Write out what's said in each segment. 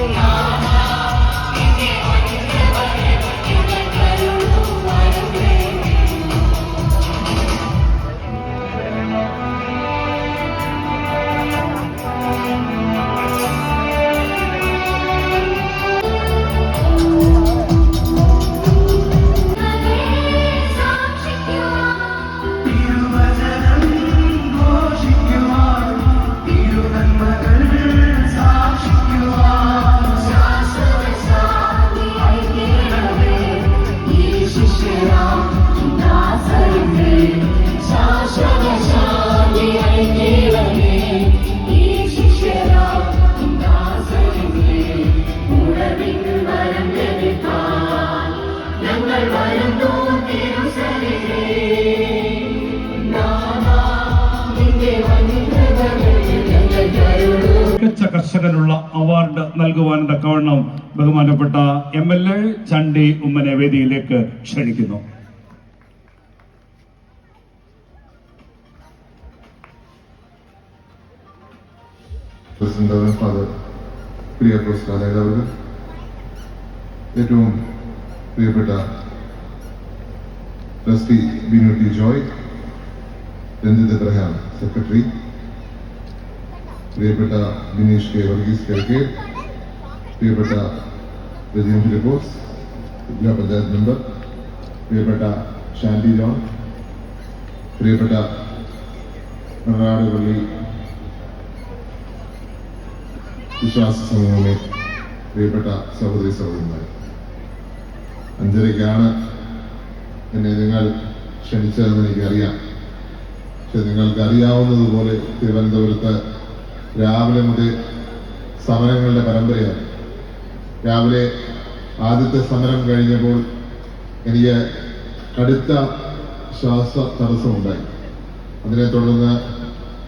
മികച്ച കർഷകനുള്ള അവാർഡ് നൽകുവാൻ തക്കവണ്ണം ബഹുമാനപ്പെട്ട എം എൽ എ ചണ്ടി ഉമ്മനെ വേദിയിലേക്ക് ക്ഷണിക്കുന്നു. ഏറ്റവും പ്രിയപ്പെട്ട trustee Binu T Joy. Ranjith Abraham secretary. പ്രിയപ്പെട്ട ബിനീഷ് കെ വർഗീസ് കിഴക്കെ പ്രിയപ്പെട്ട രജീൻ ഫിലിപ്പോസ് ജില്ലാ പഞ്ചായത്ത് മെമ്പർ പ്രിയപ്പെട്ട ഷാൻഡി ജോൺ പ്രിയപ്പെട്ട മണനാട് പള്ളി വിശ്വാസ സമൂഹമേ പ്രിയപ്പെട്ട സഹോദരി സഹോദരന്മാർ അഞ്ചരയ്ക്കാണ് എന്നെ നിങ്ങൾ ക്ഷണിച്ചതെന്ന് എനിക്കറിയാം. പക്ഷെ നിങ്ങൾക്ക് അറിയാവുന്നതുപോലെ തിരുവനന്തപുരത്ത് രാവിലെ മുതൽ സമരങ്ങളുടെ പരമ്പരയാണ്. രാവിലെ ആദ്യത്തെ സമരം കഴിഞ്ഞപ്പോൾ എനിക്ക് കടുത്ത ശ്വാസ തടസ്സമുണ്ടായി. അതിനെ തുടർന്ന്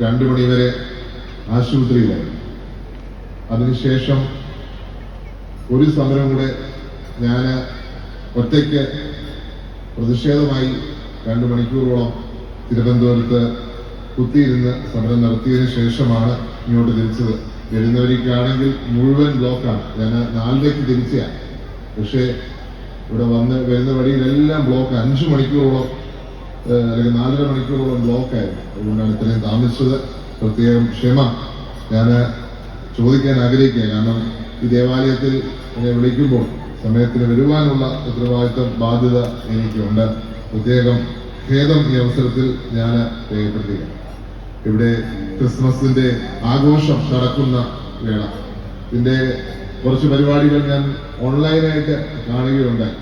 രണ്ടു മണിവരെ ആശുപത്രിയിലായി. അതിനുശേഷം ഒരു സമരം കൂടെ ഞാൻ ഒറ്റയ്ക്ക് പ്രതിഷേധമായി രണ്ട് മണിക്കൂറോളം തിരുവനന്തപുരത്ത് കുത്തിയിരുന്ന് സമരം നടത്തിയതിനു ശേഷമാണ് ഇങ്ങോട്ട് തിരിച്ചത് വരുന്നവർക്കാണെങ്കിൽ മുഴുവൻ ബ്ലോക്കാണ്. ഞാൻ നാലരയ്ക്ക് തിരിച്ചയാണ് പക്ഷേ ഇവിടെ വന്ന് വരുന്ന വഴിയിലെല്ലാം ബ്ലോക്ക്. അഞ്ചു മണിക്കൂറോളം അല്ലെങ്കിൽ നാലര മണിക്കൂറോളം ബ്ലോക്കായിരുന്നു. അതുകൊണ്ടാണ് ഇത്രയും താമസിച്ചത്. പ്രത്യേകം ക്ഷമ. ഞാൻ ചോദിക്കാൻ ആഗ്രഹിക്കുക കാരണം ഈ ദേവാലയത്തിൽ എന്നെ വിളിക്കുമ്പോൾ സമയത്തിന് വരുവാനുള്ള ഉത്തരവാദിത്വം ബാധ്യത എനിക്കുണ്ട്. പ്രത്യേകം ഖേദം ഈ അവസരത്തിൽ ഞാൻ രേഖപ്പെടുത്തുക ഇവിടെ ക്രിസ്മസിന്റെ ആഘോഷം നടക്കുന്ന വേള. ഇതിന്റെ കുറച്ച് പരിപാടികൾ ഞാൻ ഓൺലൈനായിട്ട് കാണുകയുണ്ടായി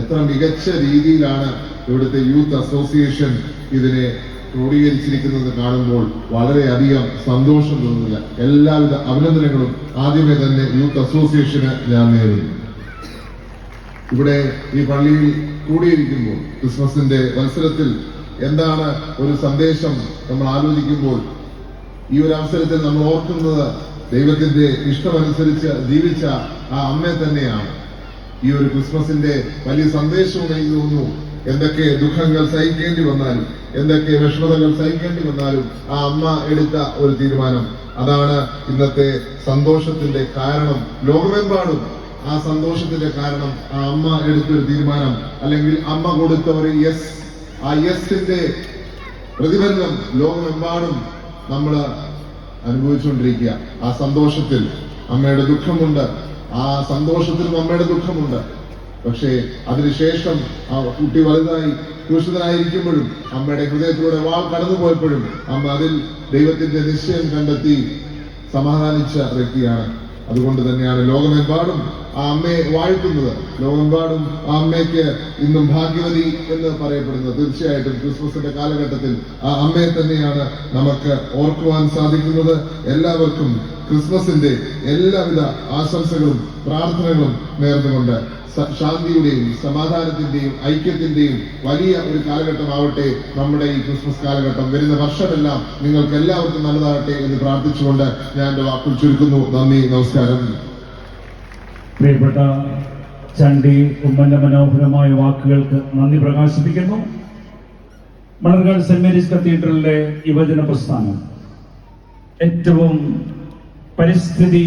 എത്ര മികച്ച രീതിയിലാണ് ഇവിടുത്തെ യൂത്ത് അസോസിയേഷൻ ഇതിനെ ക്രോഡീകരിച്ചിരിക്കുന്നത് കാണുമ്പോൾ വളരെയധികം സന്തോഷം തോന്നുന്നില്ല. എല്ലാവിധ അഭിനന്ദനങ്ങളും ആദ്യമേ തന്നെ യൂത്ത് അസോസിയേഷന് ഞാൻ നേരുന്നു. ഇവിടെ ഈ പള്ളിയിൽ കൂടിയിരിക്കുമ്പോൾ ക്രിസ്മസിന്റെ മത്സരത്തിൽ എന്താണ് ഒരു സന്ദേശം നമ്മൾ ആലോചിക്കുമ്പോൾ ഈ ഒരു അവസരത്തിൽ നമ്മൾ ഓർക്കുന്നത് ദൈവത്തിന്റെ ഇഷ്ടമനുസരിച്ച് ജീവിച്ച ആ അമ്മയെ തന്നെയാണ്. ഈ ഒരു ക്രിസ്മസിന്റെ വലിയ സന്ദേശവും എനിക്ക് തോന്നുന്നു എന്തൊക്കെ ദുഃഖങ്ങൾ സഹിക്കേണ്ടി വന്നാലും എന്തൊക്കെ വിഷമതകൾ സഹിക്കേണ്ടി വന്നാലും ആ അമ്മ എടുത്ത ഒരു തീരുമാനം. അതാണ് ഇന്നത്തെ സന്തോഷത്തിന്റെ കാരണം. ലോകമെമ്പാടും ആ സന്തോഷത്തിന്റെ കാരണം ആ അമ്മ എടുത്തൊരു തീരുമാനം. അല്ലെങ്കിൽ അമ്മ കൊടുത്ത ഒരു യെസ് ആ യെസിന്റെ പ്രതിഫലനം ലോകമെമ്പാടും നമ്മൾ അനുഭവിച്ചുകൊണ്ടിരിക്കുക. ആ സന്തോഷത്തിൽ അമ്മയുടെ ദുഃഖമുണ്ട്. ആ സന്തോഷത്തിൽ അമ്മയുടെ ദുഃഖമുണ്ട്. പക്ഷേ അതിനുശേഷം ആ കുട്ടി വലുതായി ക്രൂശിതനായിരിക്കുമ്പോഴും അമ്മയുടെ ഹൃദയത്തിലൂടെ വാൾ കടന്നുപോയപ്പോഴും അമ്മ അതിൽ ദൈവത്തിന്റെ നിശ്ചയം കണ്ടെത്തി സമാധാനിച്ച വ്യക്തിയാണ്. അതുകൊണ്ട് തന്നെയാണ് ലോകമെമ്പാടും ആ അമ്മയെ വാഴ്ത്തുന്നത്. ലോകമെമ്പാടും ആ അമ്മയ്ക്ക് ഇന്നും ഭാഗ്യവതി എന്ന് പറയപ്പെടുന്നത്. തീർച്ചയായിട്ടും ക്രിസ്മസിന്റെ കാലഘട്ടത്തിൽ ആ അമ്മയെ തന്നെയാണ് നമുക്ക് ഓർക്കുവാൻ സാധിക്കുന്നത്. എല്ലാവർക്കും ക്രിസ്മസിന്റെ എല്ലാവിധ ആശംസകളും പ്രാർത്ഥനകളും നേർന്നുകൊണ്ട് ശാന്തിയുടെയും സമാധാനത്തിന്റെയും ഐക്യത്തിന്റെയും വലിയ ഒരു കാലഘട്ടമാവട്ടെ നമ്മുടെ ഈ ക്രിസ്മസ് കാലഘട്ടം. വരുന്ന വർഷമെല്ലാം നിങ്ങൾക്ക് എല്ലാവർക്കും നല്ലതാകട്ടെ എന്ന് പ്രാർത്ഥിച്ചുകൊണ്ട് ഞാൻ എന്റെ വാക്കുകൾ ചുരുക്കുന്നു. നന്ദി നമസ്കാരം. പ്രിയപ്പെട്ട ചണ്ടി ഉമ്മന്റെ മനോഹരമായ വാക്കുകൾക്ക് നന്ദി പ്രകാശിപ്പിക്കുന്നു. മണർകാട് സെന്റ് മേരീസ് കത്തീഡ്രലിലെ യുവജന പ്രസ്ഥാനം. ഏറ്റവും പരിസ്ഥിതി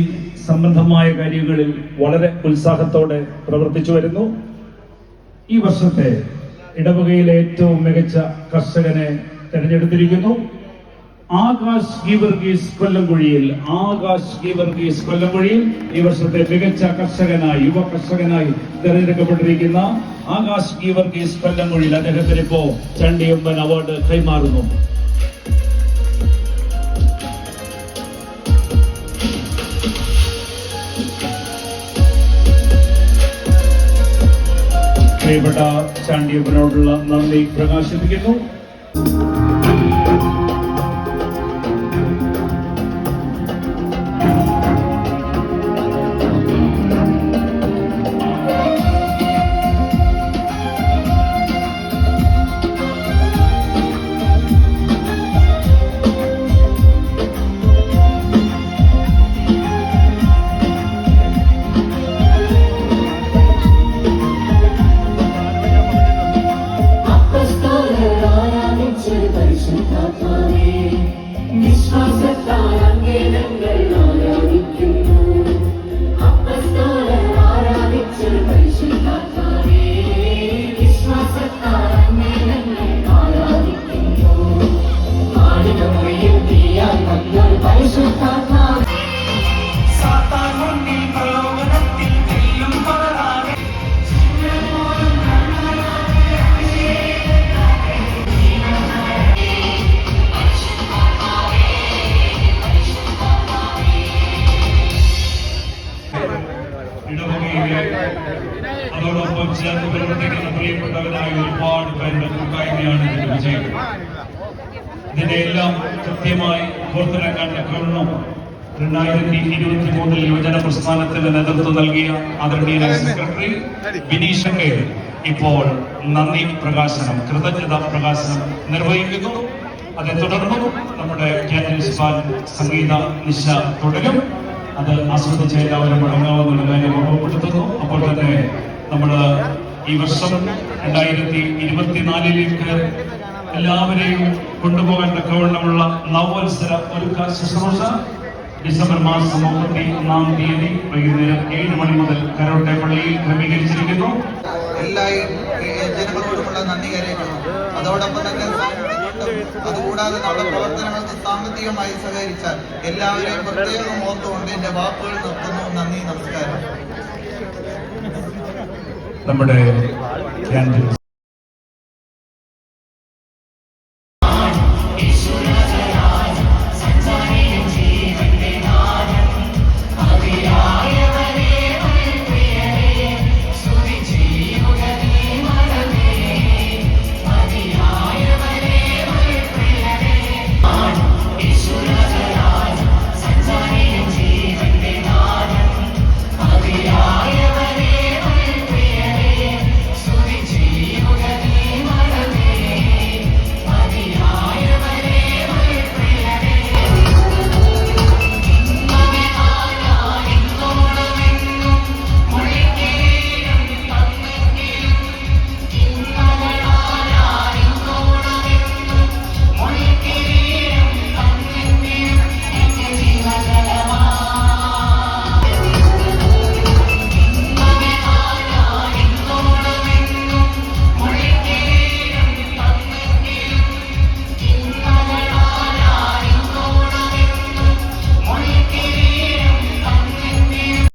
സംബന്ധമായ കാര്യങ്ങളിൽ വളരെ ഉത്സാഹത്തോടെ പ്രവർത്തിച്ചു വരുന്നു. ഈ വർഷത്തെ ഇടവകയിലെ ഏറ്റവും മികച്ച കർഷകനെ തിരഞ്ഞെടുത്തിരിക്കുന്നു. ആകാശ് ഗീവർഗീസ് കൊല്ലംകുഴിയിൽ ആകാശ് ഗീവർഗീസ് കൊല്ലംകുഴിയിൽ ഈ വർഷത്തെ മികച്ച കർഷകനായി യുവ കർഷകനായി തിരഞ്ഞെടുക്കപ്പെട്ടിരിക്കുന്ന ആകാശ് ഗീവർഗീസ് കൊല്ലംകുഴിയിൽ അദ്ദേഹത്തിന് ഇപ്പോ ചണ്ടിയമ്പൻ അവാർഡ് കൈമാറുന്നു. പ്രിയപ്പെട്ട ചാണ്ടിയപ്പനോടുള്ള നന്ദി പ്രകാശിപ്പിക്കുന്നു. ചേർന്ന് പ്രവർത്തിക്കുന്ന പ്രിയപ്പെട്ടവരായ ഒരുപാട് പേരുടെ കൂട്ടായ്മയാണ് ഇതിന്റെ വിജയം. ഇതിന്റെ എല്ലാം കൃത്യമായി പുറത്തിറക്കാൻ തക്കവണ്ണം രണ്ടായിരത്തി ഇരുപത്തി മൂന്നിൽ യുവജന പ്രസ്ഥാനത്തിന് നേതൃത്വം നൽകിയ ആദരണീയ സെക്രട്ടറി ബിനീഷന്റെ ഇപ്പോൾ നന്ദി പ്രകാശനം കൃതജ്ഞത പ്രകാശനം നിർവഹിക്കുന്നു. അതേ തുടർന്നും നമ്മുടെ കേന്ദ്രീയ സംഗീത നിശ തുടരും. അത് ആസ്വദിച്ച എല്ലാവരും മടങ്ങാവുന്ന കാര്യം ഓർമ്മപ്പെടുത്തുന്നു. അപ്പോൾ തന്നെ നമ്മൾ ഈ വർഷം രണ്ടായിരത്തി ഇരുപത്തിനാലിലേക്ക് എല്ലാവരെയും കൊണ്ടുപോകാൻ തക്കവണ്ണമുള്ള നവവത്സര ഒരുക്ക ശുശ്രൂഷ ഡിസംബർ മാസം മുപ്പത്തി ഒന്നാം തീയതി വൈകുന്നേരം ഏഴ് മണി മുതൽ കരോട്ടെ പള്ളിയിൽ ക്രമീകരിച്ചിരിക്കുന്നു. അതോടൊപ്പം തന്നെ അതുകൂടാതെ നമ്മുടെ പ്രവർത്തനങ്ങൾക്ക് സാമ്പത്തികമായി സഹകരിച്ചാൽ എല്ലാവരെയും പ്രത്യേകം ഓർത്തുകൊണ്ട് എന്റെ വാക്കുകൾ നിർത്തുന്നു. നന്ദി നമസ്കാരം. നമ്മുടെ ക്യാൻഡിൽ